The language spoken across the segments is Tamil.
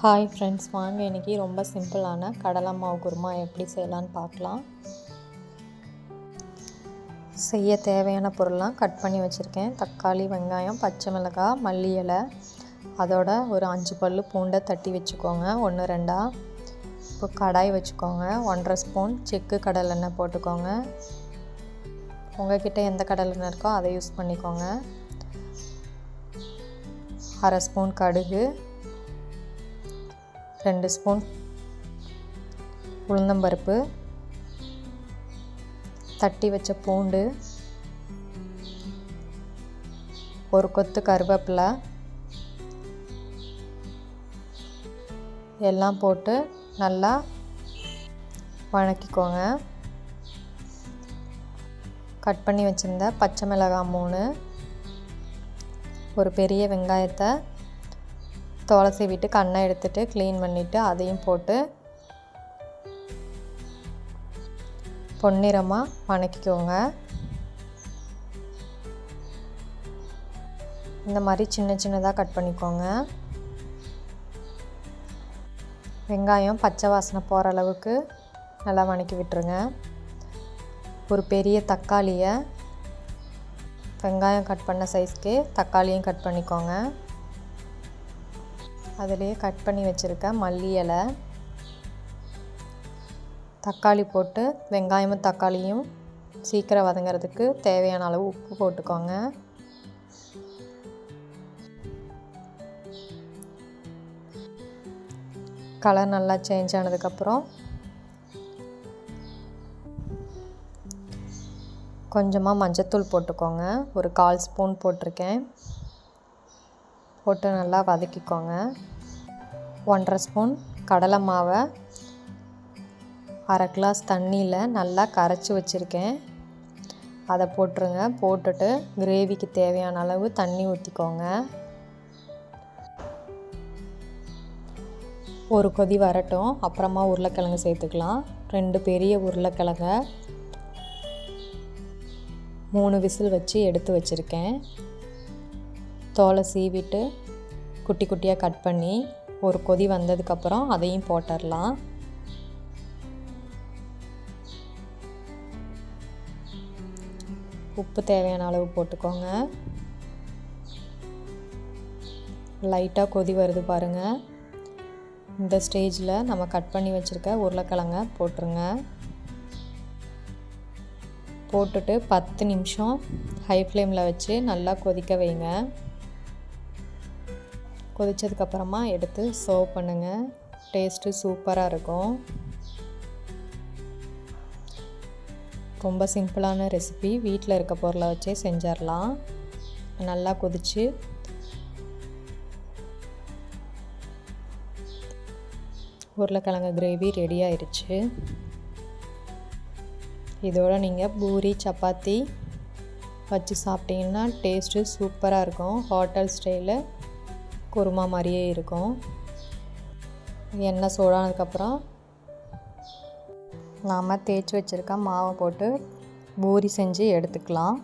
ஹாய் ஃப்ரெண்ட்ஸ் வாங்க இன்றைக்கி ரொம்ப சிம்பிளான கடலை மாவு குருமா எப்படி செய்யலான்னு பார்க்கலாம். செய்ய தேவையான பொருள்லாம் கட் பண்ணி வச்சுருக்கேன். தக்காளி வெங்காயம் பச்சை மிளகாய் மல்லி இலை. அதோட ஒரு அஞ்சு பல் பூண்டை தட்டி வச்சுக்கோங்க. ஒன்று ரெண்டாக இப்போ கடாய் வச்சுக்கோங்க. ஒன்றரை ஸ்பூன் செக்கு கடலெண்ணெய் போட்டுக்கோங்க. உங்கள்கிட்ட எந்த கடலெண்ணெய் இருக்கோ அதை யூஸ் பண்ணிக்கோங்க. அரை ஸ்பூன் கடுகு. ரெண்டு ஸ்பூன் உளுந்தம்பருப்பு தட்டி வச்ச பூண்டு ஒரு கொத்து கருவேப்பிலை எல்லாம் போட்டு நல்லா வணக்கிக்கோங்க. கட் பண்ணி வச்சுருந்த பச்சை மிளகாய் மூணு ஒரு பெரிய வெங்காயத்தை தோலை சீவிட்டு கண்ணை எடுத்துட்டு க்ளீன் பண்ணிவிட்டு அதையும் போட்டு பொன்னிறமாக வணக்கிக்கோங்க. இந்த மாதிரி சின்ன சின்னதாக கட் பண்ணிக்கோங்க. வெங்காயம் பச்சை வாசனை போகிற அளவுக்கு நல்லா வணக்கி விட்டுருங்க. ஒரு பெரிய தக்காளியை வெங்காயம் கட் பண்ண சைஸ்க்கு தக்காளியும் கட் பண்ணிக்கோங்க. அதிலே கட் பண்ணி வச்சுருக்கேன் மல்லி இலை தக்காளி போட்டு வெங்காயமும் தக்காளியும் சீக்கிரம் வதங்கிறதுக்கு தேவையான அளவு உப்பு போட்டுக்கோங்க. கலர் நல்லா சேஞ்ச் ஆனதுக்கப்புறம் கொஞ்சமாக மஞ்சத்தூள் போட்டுக்கோங்க. ஒரு கால் ஸ்பூன் போட்டிருக்கேன். போட்டு நல்லா வதக்கிக்கோங்க. ஒன்றரை ஸ்பூன் கடலை மாவை அரை கிளாஸ் தண்ணியில் நல்லா கரைச்சி வச்சுருக்கேன். அதை போட்டுருங்க. போட்டுட்டு கிரேவிக்கு தேவையான அளவு தண்ணி ஊற்றிக்கோங்க ஒரு கொதி வரட்டும். அப்புறமா உருளைக்கிழங்கு சேர்த்துக்கலாம். ரெண்டு பெரிய உருளைக்கிழங்க மூணு விசில் வச்சு எடுத்து வச்சுருக்கேன். தோலை சீவிட்டு குட்டி குட்டியாக கட் பண்ணி ஒரு கொதி வந்ததுக்கப்புறம் அதையும் போட்டுடலாம். உப்பு தேவையான அளவு போட்டுக்கோங்க. லைட்டாக கொதி வருது பாருங்கள் இந்த ஸ்டேஜில் நம்ம கட் பண்ணி வச்சுருக்க உருளைக்கிழங்க போட்டுருங்க. போட்டுட்டு பத்து நிமிஷம் ஹை ஃப்ளேமில் வச்சு நல்லா கொதிக்க வைங்க. கொதித்ததுக்கப்புறமா எடுத்து சர்வ் பண்ணுங்கள் டேஸ்ட்டு சூப்பராக இருக்கும். ரொம்ப சிம்பிளான ரெசிபி வீட்டில் இருக்க பொருளை வச்சே செஞ்சிடலாம் நல்லா கொதித்து உருளைக்கிழங்கு கிரேவி ரெடி ஆயிடுச்சு இதோட நீங்கள் பூரி சப்பாத்தி வச்சு சாப்பிட்டீங்கன்னா டேஸ்ட்டு சூப்பராக இருக்கும். ஹோட்டல் ஸ்டைலில் குருமா மாதிரியே இருக்கும். எண்ணெய் சூடானதுக்கப்புறம் நாம் தேய்ச்சி வச்சுருக்க மாவை போட்டு பூரி செஞ்சு எடுத்துக்கலாம்.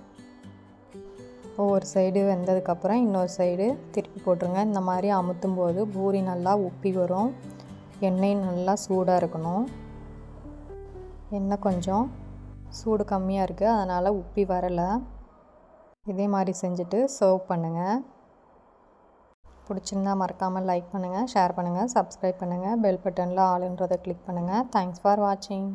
ஒரு சைடு வெந்ததுக்கப்புறம் இன்னொரு சைடு திருப்பி போட்டுருங்க. இந்த மாதிரி அமுத்தும் போது பூரி நல்லா உப்பி வரும். எண்ணெய் நல்லா சூடாக இருக்கணும். எண்ணெய் கொஞ்சம் சூடு கம்மியாக இருக்குது அதனால் உப்பி வரலை. இதே மாதிரி செஞ்சுட்டு சர்வ் பண்ணுங்கள் பிடிச்சிருந்தா மறக்காமல் லைக் பண்ணுங்கள் ஷேர் பண்ணுங்கள் சப்ஸ்கிரைப் பண்ணுங்கள் பெல் பட்டனில் ஆளுன்றதை கிளிக் பண்ணுங்கள் தேங்க்ஸ் ஃபார் வாட்சிங்